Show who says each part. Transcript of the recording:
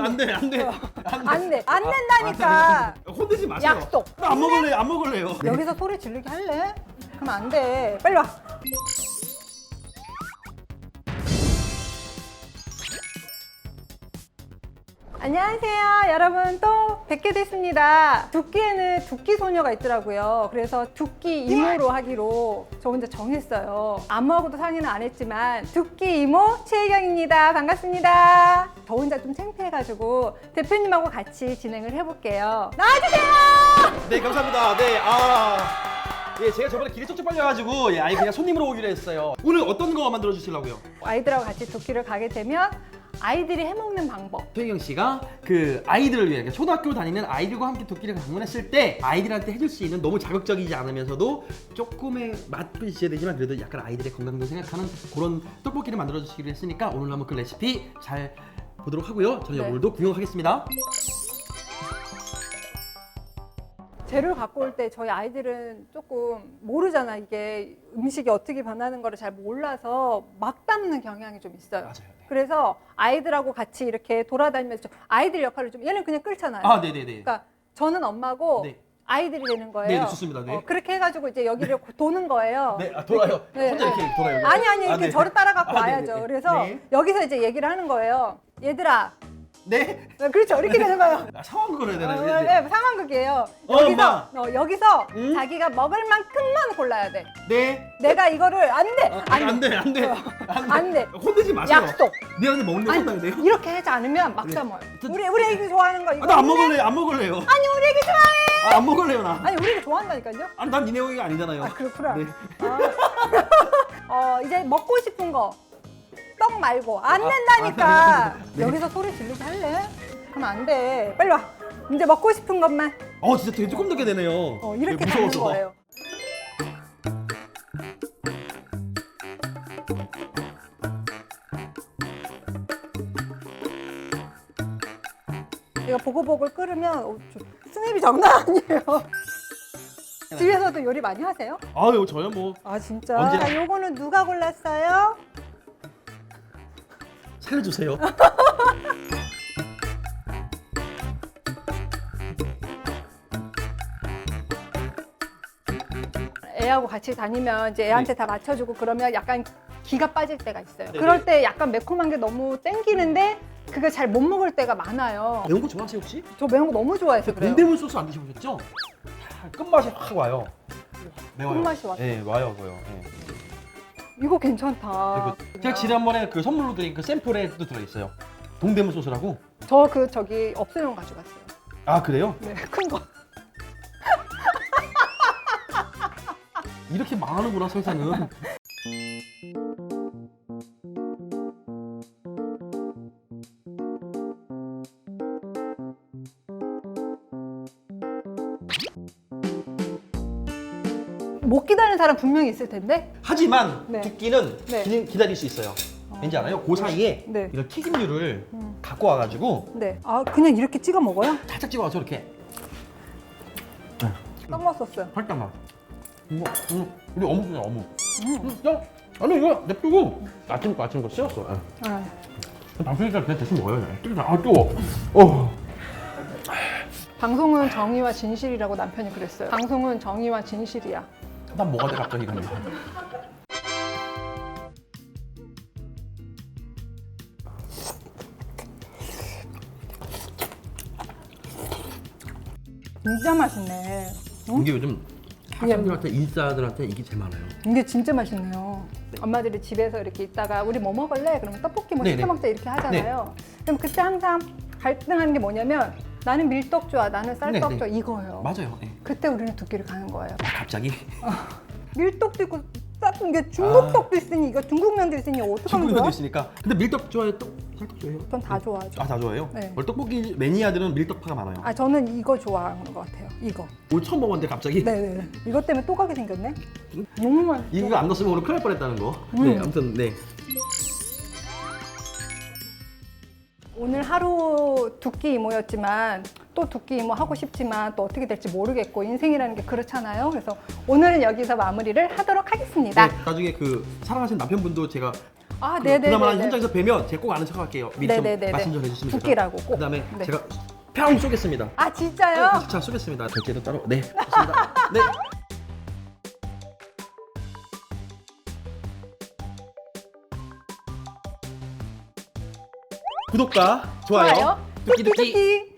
Speaker 1: 안
Speaker 2: 안
Speaker 1: 돼.
Speaker 2: 돼, 안 돼.
Speaker 1: 안 돼. 안 된다니까.
Speaker 2: 안 돼. 혼내지 마세요.
Speaker 1: 약속.
Speaker 2: 안 먹을래요, 안 먹을래요.
Speaker 1: 여기서 소리 지르게 할래? 그럼 안 돼. 빨리 와. 안녕하세요. 여러분 또 뵙게 됐습니다. 두끼에는 두끼 소녀가 있더라고요. 그래서 두끼 이모로 하기로 저 혼자 정했어요. 안무하고도 상의는 안 했지만 두끼 이모 최혜경입니다. 반갑습니다. 저 혼자 좀 창피해가지고 대표님하고 같이 진행을 해볼게요. 나와주세요!
Speaker 2: 네, 감사합니다. 네, 아. 예, 제가 저번에 길이 쪽쪽 빨려가지고 예, 아예 그냥 손님으로 오기로 했어요. 오늘 어떤 거 만들어 주시려고요?
Speaker 1: 아이들하고 같이 두끼를 가게 되면 아이들이 해먹는 방법
Speaker 2: 최희경 씨가 그 아이들을 위해 그러니까 초등학교 다니는 아이들과 함께 도끼를 방문했을 때 아이들한테 해줄 수 있는 너무 자극적이지 않으면서도 조금의 맛도 있어야 되지만 그래도 약간 아이들의 건강도 생각하는 그런 떡볶이를 만들어 주시기로 했으니까 오늘 한번 그 레시피 잘 보도록 하고요. 저는
Speaker 1: 네.
Speaker 2: 오늘도 구경하겠습니다.
Speaker 1: 재료를 갖고 올 때 저희 아이들은 조금 모르잖아 이게 음식이 어떻게 변하는 거를 잘 몰라서 막 담는 경향이 좀 있어요
Speaker 2: 맞아요. 네.
Speaker 1: 그래서 아이들하고 같이 이렇게 돌아다니면서 좀 아이들 역할을 좀 얘는 그냥 끌잖아요
Speaker 2: 아, 네, 네, 네.
Speaker 1: 그러니까 저는 엄마고
Speaker 2: 네.
Speaker 1: 아이들이 되는 거예요
Speaker 2: 네, 네, 좋습니다. 네.
Speaker 1: 어, 그렇게 해가지고 이제 여기를 도는 거예요
Speaker 2: 네, 아, 돌아요.
Speaker 1: 네.
Speaker 2: 혼자 이렇게 돌아요.
Speaker 1: 아니 아니 이렇게
Speaker 2: 네.
Speaker 1: 저를 따라갖고
Speaker 2: 아, 네,
Speaker 1: 와야죠
Speaker 2: 네, 네.
Speaker 1: 그래서
Speaker 2: 네.
Speaker 1: 여기서 이제 얘기를 하는 거예요 얘들아
Speaker 2: 네.
Speaker 1: 그렇죠 이렇게 되는 거예요
Speaker 2: 아, 상황극을 해야
Speaker 1: 어,
Speaker 2: 되나요?
Speaker 1: 네, 상황극이에요.
Speaker 2: 어,
Speaker 1: 여기서 어, 여기서
Speaker 2: 응?
Speaker 1: 자기가 먹을 만큼만 골라야 돼.
Speaker 2: 네.
Speaker 1: 내가 이거를 안 돼,
Speaker 2: 아,
Speaker 1: 안,
Speaker 2: 안
Speaker 1: 돼.
Speaker 2: 돼, 안 돼.
Speaker 1: 안 돼.
Speaker 2: 혼내지 마세요.
Speaker 1: 약속.
Speaker 2: 미안한데 먹는 거 혼나야 돼요?
Speaker 1: 이렇게 하지 않으면 막
Speaker 2: 네.
Speaker 1: 담아요.
Speaker 2: 저-
Speaker 1: 우리 우리 애기 좋아하는 거 이거.
Speaker 2: 아, 나안
Speaker 1: 있네?
Speaker 2: 먹을래요, 안 먹을래요.
Speaker 1: 아니 우리 애기 좋아해.
Speaker 2: 아, 안 먹을래요, 나.
Speaker 1: 아니 우리 애기 좋아한다니까요.
Speaker 2: 아니, 난이 내용이 아니잖아요.
Speaker 1: 아 그렇구나.
Speaker 2: 네.
Speaker 1: 아. 어 이제 먹고 싶은 거. 떡 말고 안
Speaker 2: 아,
Speaker 1: 된다니까.
Speaker 2: 아, 네, 네.
Speaker 1: 여기서 소리 지르게 할래? 그럼 안 돼. 빨리 와. 이제 먹고 싶은 것만.
Speaker 2: 어, 진짜 되게 조금 넣게 되네요.
Speaker 1: 어, 이렇게
Speaker 2: 네, 무서워서.
Speaker 1: 거예요. 이거 보글보글 끓으면 어, 저 스냅이 장난 아니에요. 집에서도 요리 많이 하세요?
Speaker 2: 아유, 저요 뭐
Speaker 1: 아 진짜?
Speaker 2: 언제나.
Speaker 1: 자, 요거는 누가 골랐어요?
Speaker 2: 살려주세요.
Speaker 1: 애하고 같이 다니면 이제 애한테
Speaker 2: 네.
Speaker 1: 다 맞춰주고 그러면 약간 기가 빠질 때가 있어요.
Speaker 2: 네네.
Speaker 1: 그럴 때 약간 매콤한 게 너무 땡기는데 그걸 잘못 먹을 때가 많아요.
Speaker 2: 매운 거 좋아하세요 혹시?
Speaker 1: 저 매운 거 너무 좋아해서 그래요.
Speaker 2: 동대문 소스 안 드셔보셨죠? 아, 끝맛이 확 와요. 매워요.
Speaker 1: 끝맛이 와요?
Speaker 2: 네, 와요, 와요. 네.
Speaker 1: 이거 괜찮다.
Speaker 2: 그리고 제가 지난번에 그 선물로 드린 그 샘플에도 들어있어요. 동대문 소스라고.
Speaker 1: 저 그 저기 없애용 가져갔어요.
Speaker 2: 아 그래요?
Speaker 1: 네, 큰 거.
Speaker 2: 이렇게 망하는구나 세상은.
Speaker 1: 못 기다리는 사람 분명히 있을 텐데.
Speaker 2: 하지만
Speaker 1: 네.
Speaker 2: 두끼는
Speaker 1: 네.
Speaker 2: 기, 기다릴 수 있어요. 왠지 알아요? 그 사이에
Speaker 1: 네.
Speaker 2: 이런 튀김류를
Speaker 1: 음.
Speaker 2: 갖고 와가지고
Speaker 1: 네. 아 그냥 이렇게 찍어 먹어요?
Speaker 2: 살짝 찍어서 이렇게
Speaker 1: 딱 맛있었어요.
Speaker 2: 살짝만. 이거 음, 우리 어묵이야 어묵.
Speaker 1: 음.
Speaker 2: 음, 야, 아니 이거 냅두고 아침 거 아침 거 씌웠어. 예.
Speaker 1: 아,
Speaker 2: 방송이니까 그냥 대신 먹어요. 그냥. 뜨거워. 아 뜨거. 어.
Speaker 1: 방송은 정의와 진실이라고 남편이 그랬어요. 방송은 정의와 진실이야.
Speaker 2: 난 뭐가 돼 갑자기 근데.
Speaker 1: 진짜 맛있네. 응?
Speaker 2: 이게 요즘 학생들한테 인싸들한테 이게 제일 많아요.
Speaker 1: 이게 진짜 맛있네요. 엄마들이 집에서 이렇게 있다가 우리 뭐 먹을래? 그러면 떡볶이 뭐
Speaker 2: 네네.
Speaker 1: 시켜 먹자 이렇게 하잖아요. 그럼 그때 항상 갈등하는 게 뭐냐면 나는 밀떡 좋아, 나는 쌀떡
Speaker 2: 네네.
Speaker 1: 좋아 이거예요.
Speaker 2: 맞아요. 예.
Speaker 1: 그때 우리는 두 끼를 가는 거예요.
Speaker 2: 아, 갑자기
Speaker 1: 밀떡도 있고 쌀 이게 중국 떡도 있으니 이거 중국 면도 있으니 어떻게 하면
Speaker 2: 중국에도
Speaker 1: 좋아?
Speaker 2: 있으니까. 근데 밀떡 좋아해요? 떡 살떡 좋아해요?
Speaker 1: 전 다 좋아하죠.
Speaker 2: 아 다 좋아해요?
Speaker 1: 네.
Speaker 2: 원래 떡볶이 매니아들은 밀떡파가 많아요.
Speaker 1: 아 저는 이거 좋아하는 것 같아요. 이거.
Speaker 2: 오늘 처음 먹었는데 갑자기
Speaker 1: 네네. 이것 때문에 또 가게 생겼네. 너무 맛있어.
Speaker 2: 이거 안 넣었으면 오늘 큰일 날 뻔했다는 거.
Speaker 1: 음.
Speaker 2: 네, 아무튼 네.
Speaker 1: 오늘 하루 두 끼 이모였지만 또 두끼 이모 하고 싶지만 또 어떻게 될지 모르겠고 인생이라는 게 그렇잖아요. 그래서 오늘은 여기서 마무리를 하도록 하겠습니다.
Speaker 2: 네, 나중에 그 사랑하시는 남편분도 제가
Speaker 1: 아,
Speaker 2: 그-
Speaker 1: 네네네네.
Speaker 2: 그나마 현장에서 뵈면 제가 꼭 아는 척할게요. 미리 좀
Speaker 1: 네네네네.
Speaker 2: 말씀 좀 해주시면.
Speaker 1: 두끼라고 꼭.
Speaker 2: 그다음에
Speaker 1: 네.
Speaker 2: 제가 평 쏘겠습니다.
Speaker 1: 아 진짜요?
Speaker 2: 자 쏘겠습니다. 결제는 따로. 네. 좋습니다. 네. 구독과 좋아요,
Speaker 1: 좋아요.
Speaker 2: 뚜끼
Speaker 1: 뚜끼
Speaker 2: 뚜끼
Speaker 1: 뚜끼.